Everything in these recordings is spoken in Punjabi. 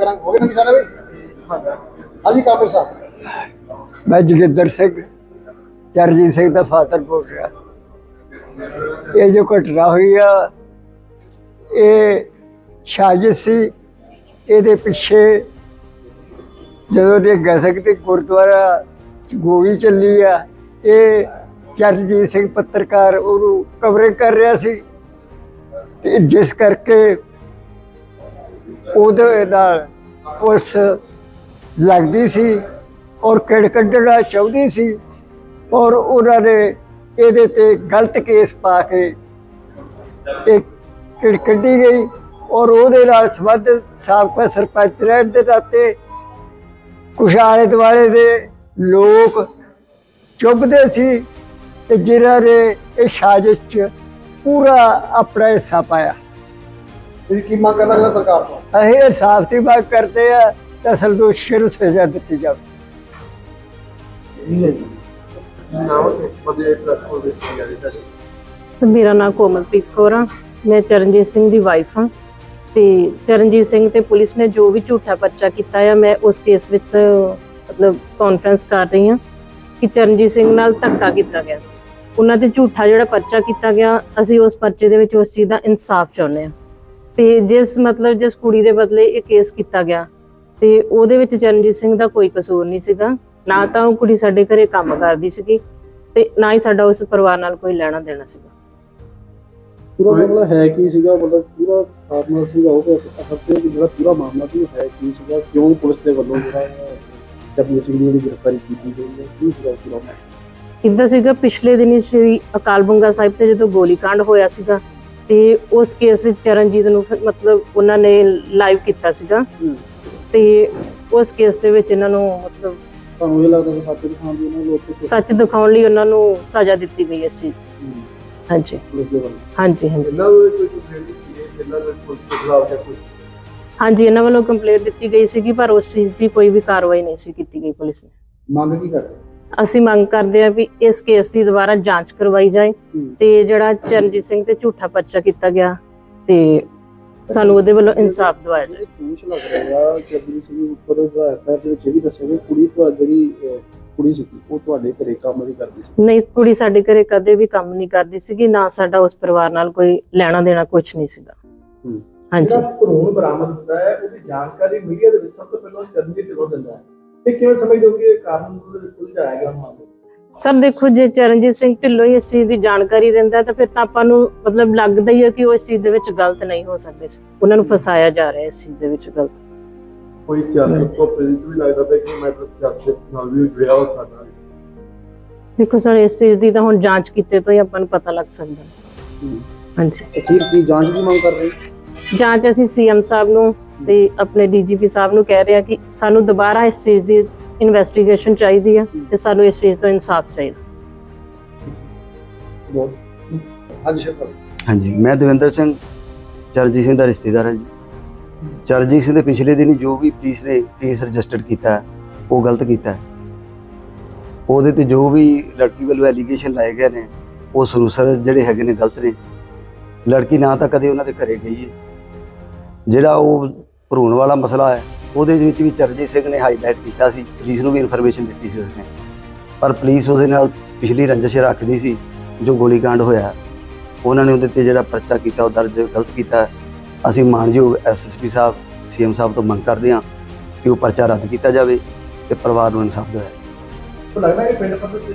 ਕਰਾਂਗੇ। ਹੋ ਗਏ ਨਾ ਸਾਰਾ ਬਈ? ਹਾਂਜੀ ਕਾਮਰ ਸਾਹਿਬ। ਮੈਂ ਜੋਗਿੰਦਰ ਸਿੰਘ ਚਰਜੀਤ ਸਿੰਘ ਦਾ ਫਾਦਰ ਬੋਲ ਰਿਹਾ। ਇਹ ਜੋ ਘਟਨਾ ਹੋਈ ਆ, ਇਹ ਸਾਜ਼ਿਸ਼ ਸੀ। ਇਹਦੇ ਪਿੱਛੇ ਜਦੋਂ ਦੇ ਗਸਕ ਤੇ ਗੁਰਦੁਆਰਾ ਗੋਲੀ ਚੱਲੀ ਆ, ਇਹ ਚਰਜੀਤ ਸਿੰਘ ਪੱਤਰਕਾਰ ਉਹਨੂੰ ਕਵਰੇਜ ਕਰ ਰਿਹਾ ਸੀ। ਤੇ ਜਿਸ ਕਰਕੇ ਉਹਦੇ ਨਾਲ ਪੁਲਿਸ ਲੱਗਦੀ ਸੀ ਔਰ ਕਿੜ ਕੱਢਣਾ ਚਾਹੁੰਦੀ ਸੀ ਔਰ ਉਹਨਾਂ ਨੇ ਇਹਦੇ ਤੇ ਗਲਤ ਕੇਸ ਪਾ ਕੇ ਇਹ ਕਿੜ ਕੱਢੀ ਗਈ ਔਰ ਉਹਦੇ ਨਾਲ ਸੰਬੰਧ ਸਾਬਕਾ ਸਰਪੰਚ ਰਹਿਣ ਦੇ ਨਾਤੇ ਕੁਛ ਆਲੇ ਦੁਆਲੇ ਦੇ ਲੋਕ ਚੁੱਭਦੇ ਸੀ ਤੇ ਜਿਨ੍ਹਾਂ ਨੇ ਇਹ ਸਾਜ਼ਿਸ਼ 'ਚ ਪੂਰਾ ਆਪਣਾ ਹਿੱਸਾ ਪਾਇਆ। ਤੁਸੀਂ ਕੀ ਮੰਗ ਕਰਨਾ ਚਾਹੁੰਦੇ ਸਰਕਾਰ ਤੋਂ? ਅਸੀਂ ਇਨਸਾਫ ਦੀ ਮੰਗ ਕਰਦੇ ਆ ਤਾਂ ਅਸਲ ਦੋਸ਼ੀਆਂ ਨੂੰ ਸਜ਼ਾ ਦਿੱਤੀ ਜਾਵੇ। ਨਾਮ ਤੇ ਬੰਦੇ ਪਲੇਟਫਾਰਮ ਦੇ ਉੱਤੇ ਜਾਰੀ ਸਾਡੇ ਤੇ ਮੇਰਾ ਨਾਮ ਕੋਮਲਪ੍ਰੀਤ ਕੌਰ ਆ। ਮੈਂ ਚਰਨਜੀਤ ਸਿੰਘ ਦੀ ਵਾਈਫ ਹਾਂ। ਤੇ ਚਰਨਜੀਤ ਸਿੰਘ ਤੇ ਪੁਲਿਸ ਨੇ ਜੋ ਵੀ ਝੂਠਾ ਪਰਚਾ ਕੀਤਾ ਆ ਮੈਂ ਉਸ ਕੇਸ ਵਿੱਚ ਮਤਲਬ ਕਾਨਫਰੰਸ ਕਰ ਰਹੀ ਹਾਂ ਕਿ ਚਰਨਜੀਤ ਸਿੰਘ ਨਾਲ ਧੱਕਾ ਕੀਤਾ ਗਿਆ। ਉਹਨਾਂ ਤੇ ਝੂਠਾ ਜਿਹੜਾ ਪਰਚਾ ਕੀਤਾ ਗਿਆ ਅਸੀਂ ਉਸ ਪਰਚੇ ਦੇ ਵਿੱਚ ਉਸ ਚੀਜ਼ ਦਾ ਇਨਸਾਫ ਚਾਹੁੰਦੇ ਹਾਂ। ਤੇ ਜਿਸ ਮਤਲਬ ਜਿਸ ਕੁੜੀ ਦੇ ਬਦਲੇ ਇਹ ਕੇਸ ਕੀਤਾ ਗਿਆ ਤੇ ਉਹਦੇ ਵਿੱਚ ਚਰਨਜੀਤ ਸਿੰਘ ਦਾ ਕੋਈ ਕਸੂਰ ਨਹੀਂ ਸੀਗਾ। ਨਾ ਤਾਂ ਉਹ ਕੁੜੀ ਸਾਡੇ ਘਰੇ ਕੰਮ ਕਰਦੀ ਸੀਗੀ ਤੇ ਨਾ ਹੀ ਸਾਡਾ ਉਸ ਪਰਿਵਾਰ ਨਾਲ ਕੋਈ ਲੈਣਾ ਦੇਣਾ ਸੀਗਾ। ਪੂਰਾ ਮਾਮਲਾ ਹੈ ਕੀ ਸੀਗਾ? ਮਤਲਬ ਪੂਰਾ ਫਾਰਮਰ ਸੀਗਾ ਉਹ ਹੱਤੇ ਜਿਹੜਾ ਪੂਰਾ ਮਾਮਲਾ ਸੀ ਹੈ ਕੀ ਸੀਗਾ? ਕਿਉਂ ਪੁਲਿਸ ਦੇ ਵੱਲੋਂ ਜਿਹੜਾ ਜਪਨੀ ਸਿੰਘ ਦੀ ਜਿਹੜੀ ਗ੍ਰਿਫਤਾਰੀ ਕੀਤੀ ਗਈ ਹੈ? ਕੀ ਸੀਗਾ ਪੂਰਾ ਮਾਮਲਾ? ਇਦਾਂ ਸੀਗਾ? ਪਿਛਲੇ ਦਿਨੀ ਸ਼੍ਰੀ ਅਕਾਲ ਬੰਗਾ ਸਾਹਿਬ ਤੇ ਜਦੋਂ ਗੋਲੀकांड ਹੋਇਆ ਸੀਗਾ ਤੇ ਉਸ ਕੇਸ ਵਿੱਚ ਚਰਨਜੀਤ ਨੂੰ ਫਿਰ ਮਤਲਬ ਉਹਨਾਂ ਨੇ ਲਾਈਵ ਕੀਤਾ ਸੀਗਾ। ਹੂੰ। ਤੇ ਉਸ ਕੇਸ ਦੇ ਵਿੱਚ ਇਹਨਾਂ ਨੂੰ ਮਤਲਬ ਤੁਹਾਨੂੰ ਇਹ ਲੱਗਦਾ ਕਿ ਸੱਚ ਦਿਖਾਉਣ ਦੀ ਉਹਨਾਂ ਲੋਕ ਸੱਚ ਦਿਖਾਉਣ ਲਈ ਉਹਨਾਂ ਨੂੰ ਸਜ਼ਾ ਦਿੱਤੀ ਗਈ ਇਸ ਚੀਜ਼ ਦੀ। ਹੂੰ, ਹਾਂਜੀ। ਪੁਲਿਸ ਦੇ ਵੱਲੋਂ। ਹਾਂਜੀ ਹਾਂਜੀ। ਜਿੰਨਾ ਨੂੰ ਕੋਈ ਕੰਪਲੇਂਟ ਕੀਤੀ ਹੈ ਜਿੰਨਾ ਨੂੰ ਪੁਲਿਸ ਦੇ ਖਿਲਾਫ ਜਾਂ ਕੋਈ ਹਾਂਜੀ ਇਹਨਾਂ ਵੱਲੋਂ ਕੰਪਲੇਂਟ ਦਿੱਤੀ ਗਈ ਸੀਗੀ ਪਰ ਉਸ ਚੀਜ਼ ਦੀ ਕੋਈ ਵੀ ਕਾਰਵਾਈ ਨਹੀਂ ਸੀ ਕੀਤੀ ਗਈ ਪੁਲਿਸ ਨੇ। ਮੰਗ ਕੀ ਕਰਦੇ? ਅਸੀਂ ਮੰਗ ਕਰਦੇ ਹਾਂ ਵੀ ਇਸ ਕੇਸ ਦੀ ਦੁਬਾਰਾ ਜਾਂਚ ਕਰਵਾਈ ਜਾਏ। ਤੇ ਜਿਹੜਾ ਚਰਨਜੀਤ ਸਿੰਘ ਤੇ ਝੂਠਾ ਪਰਚਾ ਕੀਤਾ ਗਿਆ ਤੇ ਸਾਨੂੰ ਉਹਦੇ ਵੱਲੋਂ ਇਨਸਾਫ ਦਿਵਾਇਆ ਜਾਏ। ਜਿਹੜੇ ਦੋਸ਼ ਲੱਗ ਰਿਹਾ ਜਪਨੀ ਸਿੰਘ ਦੇ ਉੱਪਰ ਦਾ ਐਫਆਈਆਰ ਦੇ ਵਿੱਚ ਇਹ ਵੀ ਦੱਸਿਆ ਕਿ ਕੁੜੀ ਤੋਂ ਜਿਹੜੀ ਅਹ, ਕੁੜੀ ਸੀ ਉਹ ਤੁਹਾਡੇ ਘਰੇ ਕੰਮ ਵੀ ਕਰਦੀ ਸੀ। ਨਹੀਂ ਕੁੜੀ ਸਾਡੇ ਘਰੇ ਕਦੇ ਵੀ ਕੰਮ ਨਹੀਂ ਕਰਦੀ ਸੀਗੀ ਨਾ ਸਾਡਾ ਉਸ ਪਰਿਵਾਰ ਨਾਲ ਕੋਈ ਲੈਣਾ ਦੇਣਾ ਕੁਝ ਨਹੀਂ ਸੀਗਾ। ਹਾਂਜੀ। ਜਿਹੜਾ ਭਰੂਣ ਬਰਾਮਦ ਹੁੰਦਾ ਹੈ ਉਹਦੀ ਜਾਣਕਾਰੀ ਮੀਡੀਆ ਦੇ ਵਿੱਚ ਸਭ ਤੋਂ ਪਹਿਲਾਂ ਚਰਨਜੀਤ ਢਿੱਲੋਂ ਦਿੰਦਾ ਹੈ। ਇਹ ਕਿਵੇਂ ਸਮਝਦੇ ਹੋ ਕਿ ਇਹ ਕਾਰਨ ਦੇ ਉਲਝਾਇਆ ਗਿਆ ਮਾਮਲਾ ਸਰ ਦੇਖੋ ਜੇ ਚਰਨਜੀਤ ਸਿੰਘ ਢਿੱਲੋਂ ਹੀ ਇਸ ਚੀਜ਼ ਦੀ ਜਾਣਕਾਰੀ ਦਿੰਦਾ ਤਾਂ ਫਿਰ ਤਾਂ ਆਪਾਂ ਨੂੰ ਮਤਲਬ ਲੱਗਦਾ ਹੀ ਹੈ ਕਿ ਉਹ ਇਸ ਚੀਜ਼ ਦੇ ਵਿੱਚ ਗਲਤ ਨਹੀਂ ਹੋ ਸਕਦੇ ਸੀ। ਉਹਨਾਂ ਨੂੰ ਫਸਾਇਆ ਜਾ ਰਿਹਾ ਹੈ ਇਸ ਚੀਜ਼ ਦੇ ਵਿੱਚ ਗਲਤ। ਕੋਈ ਸਿਆਸਤ ਤੋਂ ਪ੍ਰੇਰਿਤ ਵੀ ਲੱਗਦਾ ਪਿਆ ਕਿ ਮੈਟਰ ਸਿਆਸਤ ਨਾਲ ਵੀ ਜੁੜਿਆ ਹੋ ਸਕਦਾ ਦੇਖੋ ਸਰ ਇਸ ਚੀਜ਼ ਦੀ ਤਾਂ ਹੁਣ ਜਾਂਚ ਕੀਤੇ ਤੋਂ ਹੀ ਆਪਾਂ ਨੂੰ ਪਤਾ ਲੱਗ ਸਕਦਾ। ਹੂੰ। ਹਾਂਜੀ। ਅਖੀਰ ਕੀ ਜਾਂਚ ਦੀ ਮੰਗ ਕਰ ਰਹੇ ਜਾਂਚ ਅਸੀਂ ਸੀਐਮ ਸਾਹਿਬ ਨੂੰ ਤੇ ਆਪਣੇ ਡੀਜੀਪੀ ਸਾਹਿਬ ਨੂੰ ਕਹਿ ਰਹੇ ਆ ਕਿ ਸਾਨੂੰ ਦੁਬਾਰਾ ਇਸ ਚੀਜ਼ ਦੀ ਇਨਵੈਸਟੀਗੇਸ਼ਨ ਚਾਹੀਦੀ ਆ ਤੇ ਸਾਨੂੰ ਇਸ ਚੀਜ਼ ਤੋਂ ਇਨਸਾਫ ਚਾਹੀਦਾ। ਹਾਂਜੀ ਮੈਂ ਦਵਿੰਦਰ ਸਿੰਘ ਚਰਜੀਤ ਸਿੰਘ ਦਾ ਰਿਸ਼ਤੇਦਾਰ ਹਾਂ ਜੀ। ਚਰਜੀਤ ਸਿੰਘ ਦੇ ਪਿਛਲੇ ਦਿਨੀ ਜੋ ਵੀ ਪੁਲਿਸ ਨੇ ਕੇਸ ਰਜਿਸਟਰ ਕੀਤਾ ਉਹ ਗਲਤ ਕੀਤਾ। ਉਹਦੇ ਤੇ ਜੋ ਵੀ ਲੜਕੀ ਵੱਲੋਂ ਐਲੀਗੇਸ਼ਨ ਲਾਏ ਗਏ ਨੇ ਉਹ ਸਰੂਸਰ ਜਿਹੜੇ ਹੈਗੇ ਨੇ ਗਲਤ ਨੇ। ਲੜਕੀ ਨਾ ਤਾਂ ਕਦੇ ਉਹਨਾਂ ਦੇ ਘਰੇ ਗਈ ਹੈ। ਜਿਹੜਾ ਉਹ ਭਰੂਣ ਵਾਲਾ ਮਸਲਾ ਹੈ ਉਹਦੇ ਵਿੱਚ ਵੀ ਚਰਜੀਤ ਸਿੰਘ ਨੇ ਹਾਈਲਾਈਟ ਕੀਤਾ ਸੀ ਪੁਲਿਸ ਨੂੰ ਵੀ ਇਨਫੋਰਮੇਸ਼ਨ ਦਿੱਤੀ ਸੀ ਉਸਨੇ। ਪਰ ਪੁਲਿਸ ਉਹਦੇ ਨਾਲ ਪਿਛਲੀ ਰੰਜਿਸ਼ ਰੱਖਦੀ ਸੀ ਜੋ ਗੋਲੀकांड ਹੋਇਆ ਉਹਨਾਂ ਨੇ ਉਹਦੇ ਤੇ ਜਿਹੜਾ ਪਰਚਾ ਕੀਤਾ ਉਹ ਦਰਜ ਗਲਤ ਕੀਤਾ। ਅਸੀਂ ਮਾਨਯੋਗ ਐਸਐਸਪੀ ਸਾਹਿਬ ਸੀਐਮ ਸਾਹਿਬ ਤੋਂ ਮੰਗ ਕਰਦੇ ਹਾਂ ਕਿ ਉਹ ਪਰਚਾ ਰੱਦ ਕੀਤਾ ਜਾਵੇ ਤੇ ਪਰਿਵਾਰ ਨੂੰ ਇਨਸਾਫ ਦਿਵਾਇਆ ਲੱਗਦਾ ਹੈ ਪਿੰਡ ਪੱਧਰ ਤੇ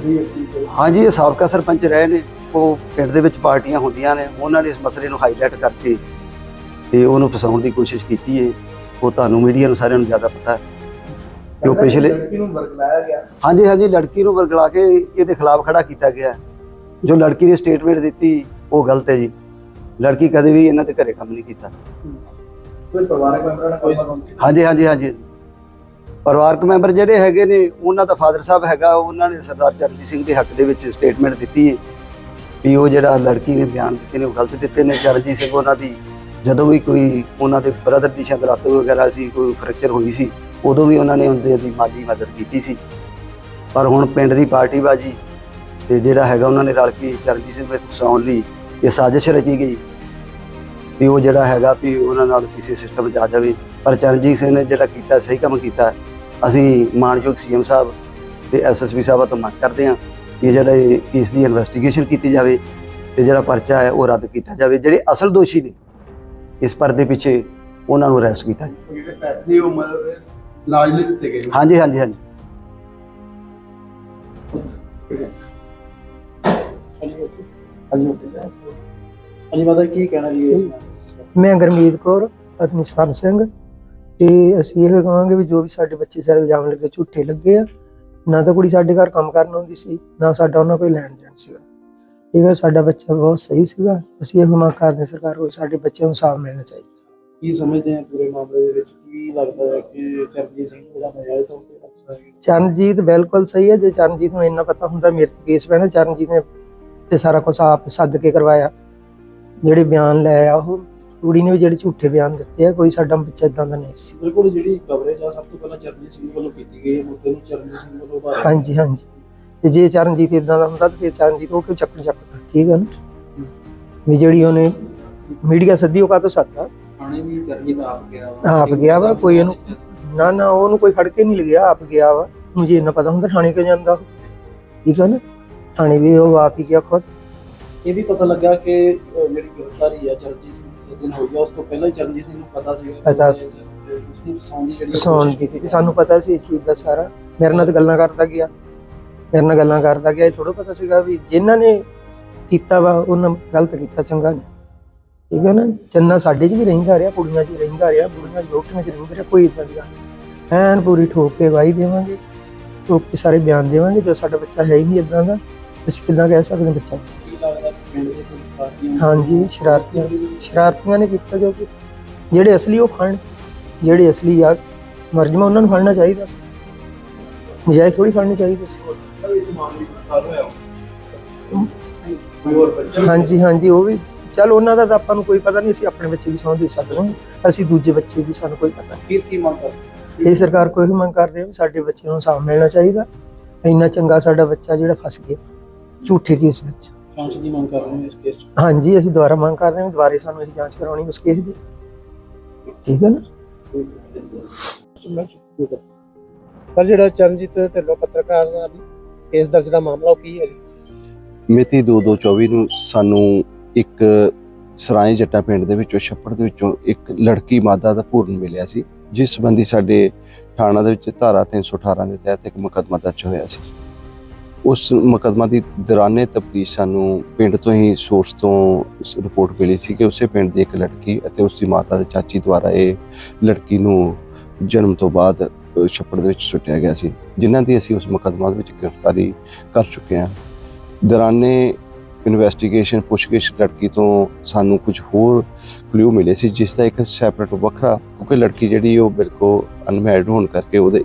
ਕੋਈ ਹਾਂਜੀ ਇਹ ਸਾਬਕਾ ਸਰਪੰਚ ਰਹੇ ਨੇ। ਉਹ ਪਿੰਡ ਦੇ ਵਿੱਚ ਪਾਰਟੀਆਂ ਹੁੰਦੀਆਂ ਨੇ ਉਹਨਾਂ ਨੇ ਇਸ ਮਸਲੇ ਨੂੰ ਹਾਈਲਾਈਟ ਕਰਕੇ ਤੇ ਉਹਨੂੰ ਫਸਾਉਣ ਦੀ ਕੋਸ਼ਿਸ਼ ਕੀਤੀ ਹੈ ਉਹ ਤੁਹਾਨੂੰ ਮੀਡੀਆ ਨੂੰ ਸਾਰਿਆਂ ਨੂੰ ਜ਼ਿਆਦਾ ਪਤਾ ਹੈ। ਕਿ ਉਹ ਪਿਛਲੇ ਲੜਕੀ ਨੂੰ ਵਰਗਲਾਇਆ ਗਿਆ? ਹਾਂਜੀ ਹਾਂਜੀ ਲੜਕੀ ਨੂੰ ਵਰਗਲਾ ਕੇ ਇਹਦੇ ਖਿਲਾਫ ਖੜਾ ਕੀਤਾ ਗਿਆ। ਜੋ ਲੜਕੀ ਨੇ ਸਟੇਟਮੈਂਟ ਦਿੱਤੀ ਉਹ ਗਲਤ ਹੈ ਜੀ। ਲੜਕੀ ਕਦੇ ਵੀ ਇਹਨਾਂ ਦੇ ਘਰੇ ਕੰਮ ਨਹੀਂ ਕੀਤਾ। ਕੋਈ ਪਰਿਵਾਰਕ ਮੈਂਬਰਾਂ ਨਾਲ ਕੋਈ ਸੰਬੰਧ ਹਾਂਜੀ ਹਾਂਜੀ ਹਾਂਜੀ। ਪਰਿਵਾਰਕ ਮੈਂਬਰ ਜਿਹੜੇ ਹੈਗੇ ਨੇ ਉਹਨਾਂ ਦਾ ਫਾਦਰ ਸਾਹਿਬ ਹੈਗਾ ਉਹਨਾਂ ਨੇ ਸਰਦਾਰ ਚਰਨਜੀਤ ਸਿੰਘ ਦੇ ਹੱਕ ਦੇ ਵਿੱਚ ਸਟੇਟਮੈਂਟ ਦਿੱਤੀ ਹੈ ਵੀ ਉਹ ਜਿਹੜਾ ਲੜਕੀ ਨੇ ਬਿਆਨ ਦਿੱਤੇ ਨੇ, ਉਹ ਗਲਤ ਦਿੱਤੇ ਨੇ, ਚਰਨਜੀਤ ਸਿੰਘ ਉਹਨਾਂ ਦੀ ਜਦੋਂ ਵੀ ਕੋਈ ਉਹਨਾਂ ਦੇ ਬ੍ਰਦਰ ਦੀ ਸ਼ਾਇਦ ਲੱਤ ਵਗੈਰਾ ਸੀ, ਕੋਈ ਫ੍ਰੈਕਚਰ ਹੋਈ ਸੀ, ਉਦੋਂ ਵੀ ਉਹਨਾਂ ਨੇ ਉਹਦੇ ਦੀ ਮਾਲੀ ਮਦਦ ਕੀਤੀ ਸੀ। ਪਰ ਹੁਣ ਪਿੰਡ ਦੀ ਪਾਰਟੀ ਬਾਜੀ ਤੇ ਜਿਹੜਾ ਹੈਗਾ ਉਹਨਾਂ ਨੇ ਰਲ ਕੇ ਚਰਨਜੀਤ ਸਿੰਘ ਨੂੰ ਫਸਾਉਣ ਲਈ ਇਹ ਸਾਜ਼ਿਸ਼ ਰਚੀ ਗਈ ਵੀ ਉਹ ਜਿਹੜਾ ਹੈਗਾ ਵੀ ਉਹਨਾਂ ਨਾਲ ਕਿਸੇ ਸਿਸਟਮ 'ਚ ਆ ਜਾਵੇ। ਪਰ ਚਰਨਜੀਤ ਸਿੰਘ ਨੇ ਜਿਹੜਾ ਕੀਤਾ, ਸਹੀ ਕੰਮ ਕੀਤਾ, ਅਸੀਂ ਮਾਨਯੋਗ ਸੀਐਮ ਸਾਹਿਬ ਤੇ ਐਸਐਸਪੀ ਸਾਹਿਬਾਂ ਤੋਂ ਮੰਗ ਕਰਦੇ ਹਾਂ ਕਿ ਜਿਹੜਾ ਇਹ ਕੇਸ ਦੀ ਇਨਵੈਸਟੀਗੇਸ਼ਨ ਕੀਤੀ ਜਾਵੇ ਤੇ ਜਿਹੜਾ ਪਰਚਾ ਹੈ ਉਹ ਰੱਦ ਕੀਤਾ ਜਾਵੇ ਜਿਹੜੇ ਅਸਲ ਦੋਸ਼ੀ ਨੇ ਇਸ ਪਰਦੇ ਪਿੱਛੇ ਉਹਨਾਂ ਨੂੰ ਅਰੈਸਟ ਕੀਤਾ ਜਾਵੇ ਜਿਹੜੇ ਪੈਸੇ ਉਹ ਮਤਲਬ ਲਾਜ ਲਈ ਦਿੱਤੇ ਗਏ ਹਾਂਜੀ ਹਾਂਜੀ ਹਾਂਜੀ ਹਾਂਜੀ ਮਾਤਾ ਕੀ ਕਹਿਣਾ ਜੀ ਇਸ ਬਾਰੇ? ਮੈਂ ਗੁਰਮੀਤ ਕੌਰ ਪਤਨੀ ਸਵਰਨ ਸਿੰਘ ਤੇ ਅਸੀਂ ਇਹ ਕਹਾਂਗੇ ਵੀ ਜੋ ਵੀ ਸਾਡੇ ਬੱਚੇ ਸਾਰੇ ਇਲਜ਼ਾਮ ਲੱਗੇ ਝੂਠੇ ਲੱਗੇ ਆ ਨਾ ਤਾਂ ਕੁੜੀ ਸਾਡੇ ਘਰ ਕੰਮ ਕਰਨ ਆਉਂਦੀ ਸੀ ਨਾ ਸਾਡਾ ਉਹਨਾਂ ਕੋਈ ਲੈਣ ਦੇਣ ਸੀਗਾ। ਠੀਕ ਹੈ ਸਾਡਾ ਬੱਚਾ ਬਹੁਤ ਸਹੀ ਸੀਗਾ ਅਸੀਂ ਇਹ ਮੰਗ ਕਰਦੇ ਸਰਕਾਰ ਕੋਲ ਸਾਡੇ ਬੱਚਿਆਂ ਨੂੰ ਸਾਫ਼ ਮਿਲਣਾ ਚਾਹੀਦਾ। ਕੀ ਸਮਝਦੇ ਆ ਪੂਰੇ ਮਾਮਲੇ ਦੇ ਵਿੱਚ? ਕੀ ਲੱਗਦਾ ਹੈ ਕਿ ਚਰਨਜੀਤ ਸਿੰਘ ਜਿਹੜਾ ਨਜਾਇਜ਼ ਤੌਰ ਤੇ ਅਫਸਰ ਹੈ? ਚਰਨਜੀਤ ਬਿਲਕੁਲ ਸਹੀ ਹੈ ਜੇ ਚਰਨਜੀਤ ਨੂੰ ਇੰਨਾ ਪਤਾ ਹੁੰਦਾ ਮੇਰੇ ਤੇ ਕੇਸ ਪੈਣਾ ਚਰਨਜੀਤ ਨੇ ਤੇ ਸਾਰਾ ਕੁਝ ਆਪ ਸੱਦ ਕੇ ਕਰਵਾਇਆ। ਜਿਹੜੇ ਬਿਆਨ ਲੈ ਆ ਉਹ ਕੁੜੀ ਨੇ ਵੀ ਜਿਹੜੇ ਝੂਠੇ ਬਿਆਨ ਦਿੱਤੇ ਆ ਕੋਈ ਸਾਡਾ ਬੱਚਾ ਇਦਾਂ ਦਾ ਨਹੀਂ ਸੀ। ਬਿਲਕੁਲ ਜਿਹੜੀ ਕਵਰੇਜ ਆ ਸਭ ਤੋਂ ਪਹਿਲਾਂ ਚਰਨਜੀਤ ਸਿੰਘ ਵੱਲੋਂ ਕੀਤੀ ਗਈ ਹੈ ਮੁੱਦੇ ਨੂੰ ਚਰਨਜੀਤ ਸਿੰਘ ਵੱਲੋਂ ਉਭਾਰਿਆ। ਹਾਂਜੀ ਹਾਂਜੀ। ਤੇ ਜੇ ਚਰਨਜੀਤ ਇਦਾਂ ਦਾ ਹੁੰਦਾ ਤਾਂ ਫਿਰ ਚਰਨਜੀਤ ਉਹ ਕਿਉਂ ਚੱਕਣ ਚੱਕਦਾ ਠੀਕ ਹੈ ਨਾ ਵੀ ਜਿਹੜੀ ਉਹਨੇ ਮੀਡੀਆ ਸੱਦੀ ਉਹ ਕਾਹਤੋਂ ਸੱਦਾ ਥਾਣੇ ਵੀ ਚਰਨਜੀਤ ਆਪ ਗਿਆ ਵਾ। ਆਪ ਗਿਆ ਵਾ ਕੋਈ ਇਹਨੂੰ ਨਾ ਨਾ ਉਹਨੂੰ ਕੋਈ ਫੜ ਕੇ ਨਹੀਂ ਲਿਆ ਆਪ ਗਿਆ ਵਾ। ਮੁਝੇ ਇੰਨਾ ਪਤਾ ਹੁੰਦਾ ਥਾਣੇ ਕਿਉਂ ਜਾਂਦਾ? ਠੀਕ ਹੈ ਨਾ ਥਾਣੇ ਵੀ ਉਹ ਆਪ ਹੀ ਗਿਆ ਖੁਦ। ਇਹ ਵੀ ਪਤਾ ਲੱਗਾ ਕਿ ਜਿਹੜੀ ਗ੍ਰਿਫਤਾਰੀ ਆ ਚਰਨਜੀਤ ਸਿੰਘ ਦਿਨ ਹੋਈ ਆ ਉਸ ਤੋਂ ਪਹਿਲਾਂ ਹੀ ਚਰਨਜੀਤ ਸਿੰਘ ਨੂੰ ਪਤਾ ਸੀ ਪਤਾ ਸੀ। ਉਸ ਨੂੰ ਫਸਾਉਣ ਦੀ ਜਿਹੜੀ ਫਸਾਉਣ ਦੀ ਕਿ ਸਾਨੂੰ ਪਤਾ ਸੀ ਇਸ ਚੀਜ਼ ਦਾ ਸਾਰਾ। ਮੇਰੇ ਨਾਲ ਤਾਂ ਗੱਲਾਂ ਕਰਦਾ ਗਿਆ। ਮੇਰੇ ਨਾਲ ਗੱਲਾਂ ਕਰਦਾ ਗਿਆ। ਇਹ ਥੋੜਾ ਪਤਾ ਸੀਗਾ ਵੀ ਜਿਨ੍ਹਾਂ ਨੇ ਕੀਤਾ ਵਾ ਉਹਨਾਂ ਗਲਤ ਕੀਤਾ ਚੰਗਾ ਨਹੀਂ। ਠੀਕ ਹੈ ਨਾ? ਚੰਨਾ ਸਾਡੇ 'ਚ ਵੀ ਰਹਿੰਦਾ ਰਿਹਾ ਕੁੜੀਆਂ 'ਚ ਵੀ ਰਹਿੰਦਾ ਰਿਹਾ ਬੁੜੀਆਂ 'ਚ ਲੋਟੀਆਂ 'ਚ ਰਹਿੰਦਾ ਰਿਹਾ ਕੋਈ ਇਦਾਂ ਦੀ ਗੱਲ ਨਹੀਂ। ਐਨ ਪੂਰੀ ਠੋਕ ਕੇ ਗਵਾਹੀ ਦੇਵਾਂਗੇ। ਠੋਕ ਕੇ ਸਾਰੇ ਬਿਆਨ ਦੇਵਾਂਗੇ। ਜੋ ਸਾਡਾ ਬੱਚਾ ਹੈ ਹੀ ਨਹੀਂ ਇਦਾਂ ਦਾ। ਅਸੀਂ ਕਿੱਦਾਂ ਕਹਿ ਸਕਦੇ ਹਾਂ ਬੱਚਾ? ਹਾਂਜੀ, ਸ਼ਰਾਰਤੀਆਂ ਸ਼ਰਾਰਤੀਆਂ ਨੇ ਕੀਤਾ ਜੋ ਕਿ ਜਿਹੜੇ ਅਸਲੀ ਉਹ ਫੜਨ, ਜਿਹੜੇ ਅਸਲੀ ਆ ਮਰਜਮਾ ਉਹਨਾਂ ਨੂੰ ਫੜਨਾ ਚਾਹੀਦਾ ਸੀ। ਨਜਾਇਜ਼ ਥੋੜੀ ਫੜਨੀ ਚਾਹੀਦੀ ਸੀ। ਹਾਂਜੀ ਹਾਂਜੀ, ਉਹ ਵੀ। ਚਲ ਉਹਨਾਂ ਦਾ ਤਾਂ ਆਪਾਂ ਨੂੰ ਕੋਈ ਪਤਾ ਨਹੀਂ, ਅਸੀਂ ਆਪਣੇ ਬੱਚੇ ਦੀ ਸੌਂ ਦੇ ਸਕਦੇ ਹਾਂ। ਅਸੀਂ ਦੂਜੇ ਬੱਚੇ ਦੀ ਸਾਨੂੰ ਕੋਈ ਪਤਾ ਫਿਰ ਕੀ ਮੰਗ ਕਰਦੇ ਇਹ ਸਰਕਾਰ ਕੋਈ ਮੰਗ ਕਰਦੇ ਆ ਸਾਡੇ ਬੱਚੇ ਨੂੰ ਸਾਫ਼ ਮਿਲਣਾ ਚਾਹੀਦਾ। ਇੰਨਾ ਚੰਗਾ ਸਾਡਾ ਬੱਚਾ ਜਿਹੜਾ ਫਸ ਗਿਆ। ਝੂਠੇ ਕੇਸ ਵਿੱਚ। ਜਾਂਚ ਦੀ ਮੰਗ ਕਰ ਰਹੇ ਨੇ ਇਸ ਕੇਸ 'ਚ? ਹਾਂਜੀ ਅਸੀਂ ਦੁਬਾਰਾ ਮੰਗ ਕਰਦੇ ਹਾਂ ਵੀ ਦੁਬਾਰੇ ਸਾਨੂੰ ਇਹ ਜਾਂਚ ਕਰਾਉਣੀ ਉਸ ਕੇਸ ਦੀ। ਠੀਕ ਹੈ ਨਾ? ਸਰ ਜਿਹੜਾ ਚਰਨਜੀਤ ਢਿੱਲੋਂ ਪੱਤਰਕਾਰ ਦਾ ਕੇਸ ਦਰਜ ਦਾ ਮਾਮਲਾ ਉਹ ਕੀ ਹੈ ਜੀ? ਮਿਤੀ 2224 ਨੂੰ ਸਾਨੂੰ ਇੱਕ ਸਰਾਏ ਜੱਟਾ ਪਿੰਡ ਦੇ ਵਿੱਚੋਂ ਛੱਪੜ ਦੇ ਵਿੱਚੋਂ ਇੱਕ ਲੜਕੀ ਮਾਦਾ ਦਾ ਭੂਰਨ ਮਿਲਿਆ ਸੀ ਜਿਸ ਸੰਬੰਧੀ ਸਾਡੇ ਥਾਣਾ ਦੇ ਵਿੱਚ ਧਾਰਾ 318 ਦੇ ਤਹਿਤ ਇੱਕ ਮੁਕੱਦਮਾ ਦਰਜ ਹੋਇਆ ਸੀ। ਉਸ ਮੁਕੱਦਮਾ ਦੀ ਦੌਰਾਨੇ ਤਫਤੀਸ਼ ਸਾਨੂੰ ਪਿੰਡ ਤੋਂ ਹੀ ਸੋਰਸ ਤੋਂ ਰਿਪੋਰਟ ਮਿਲੀ ਸੀ ਕਿ ਉਸੇ ਪਿੰਡ ਦੀ ਇੱਕ ਲੜਕੀ ਅਤੇ ਉਸ ਦੀ ਮਾਤਾ ਦੇ ਚਾਚੀ ਦੁਆਰਾ ਇਹ ਲੜਕੀ ਨੂੰ ਜਨਮ ਤੋਂ ਬਾਅਦ ਛੱਪੜ ਦੇ ਵਿੱਚ ਸੁੱਟਿਆ ਗਿਆ ਸੀ, ਜਿਨ੍ਹਾਂ ਦੀ ਅਸੀਂ ਉਸ ਮੁਕੱਦਮਾ ਦੇ ਵਿੱਚ ਗ੍ਰਿਫਤਾਰੀ ਕਰ ਚੁੱਕੇ ਹਾਂ। ਦੌਰਾਨੇ ਇਨਵੈਸਟੀਗੇਸ਼ਨ ਪੁੱਛਗਿੱਛ ਲੜਕੀ ਤੋਂ ਸਾਨੂੰ ਕੁਝ ਹੋਰ ਕਲੂ ਮਿਲੇ ਸੀ, ਜਿਸ ਦਾ ਇੱਕ ਸੈਪਰੇਟ ਵੱਖਰਾ, ਕਿਉਂਕਿ ਲੜਕੀ ਜਿਹੜੀ ਉਹ ਬਿਲਕੁਲ ਅਨਮੈਰਿਡ ਹੋਣ ਕਰਕੇ ਉਹਦੇ,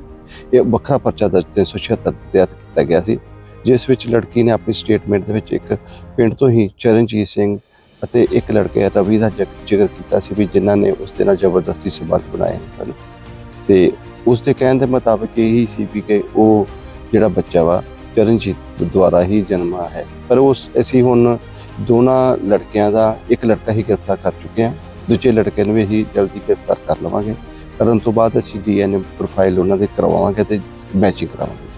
ਇਹ ਵੱਖਰਾ ਪਰਚਾ ਦਰਜ 376 ਤਹਿਤ ਕੀਤਾ ਗਿਆ ਸੀ। ਜਿਸ ਵਿੱਚ ਲੜਕੀ ਨੇ ਆਪਣੀ ਸਟੇਟਮੈਂਟ ਦੇ ਵਿੱਚ ਇੱਕ ਪਿੰਡ ਤੋਂ ਹੀ ਚਰਨਜੀਤ ਸਿੰਘ ਅਤੇ ਇੱਕ ਲੜਕੇ ਰਵੀ ਦਾ ਜ਼ਿਕਰ ਕੀਤਾ ਸੀ ਵੀ ਜਿਨ੍ਹਾਂ ਨੇ ਉਸ ਦੇ ਨਾਲ ਜ਼ਬਰਦਸਤੀ ਸਬੰਧ ਬਣਾਏ ਹਨ। ਤੇ ਉਸ ਦੇ ਕਹਿਣ ਦੇ ਮੁਤਾਬਕ ਇਹੀ ਸੀ ਵੀ ਕਿ ਉਹ ਜਿਹੜਾ ਬੱਚਾ ਵਾ, ਚਰਨਜੀਤ ਦੁਆਰਾ ਹੀ ਜਨਮਾ ਹੈ। ਪਰ ਉਸ, ਅਸੀਂ ਹੁਣ ਦੋਨਾਂ ਲੜਕਿਆਂ ਦਾ ਇੱਕ ਲੜਕਾ ਹੀ ਗ੍ਰਿਫਤਾਰ ਕਰ ਚੁੱਕੇ ਹਾਂ, ਦੂਜੇ ਲੜਕੇ ਨੂੰ ਵੀ ਅਸੀਂ ਜਲਦੀ ਗ੍ਰਿਫਤਾਰ ਕਰ ਲਵਾਂਗੇ। ਕਰਨ ਤੋਂ ਬਾਅਦ ਅਸੀਂ ਡੀਐਨਏ ਪ੍ਰੋਫਾਈਲ ਉਹਨਾਂ ਦੇ ਕਰਵਾਵਾਂਗੇ ਤੇ ਮੈਚਿੰਗ ਕਰਾਵਾਂਗੇ।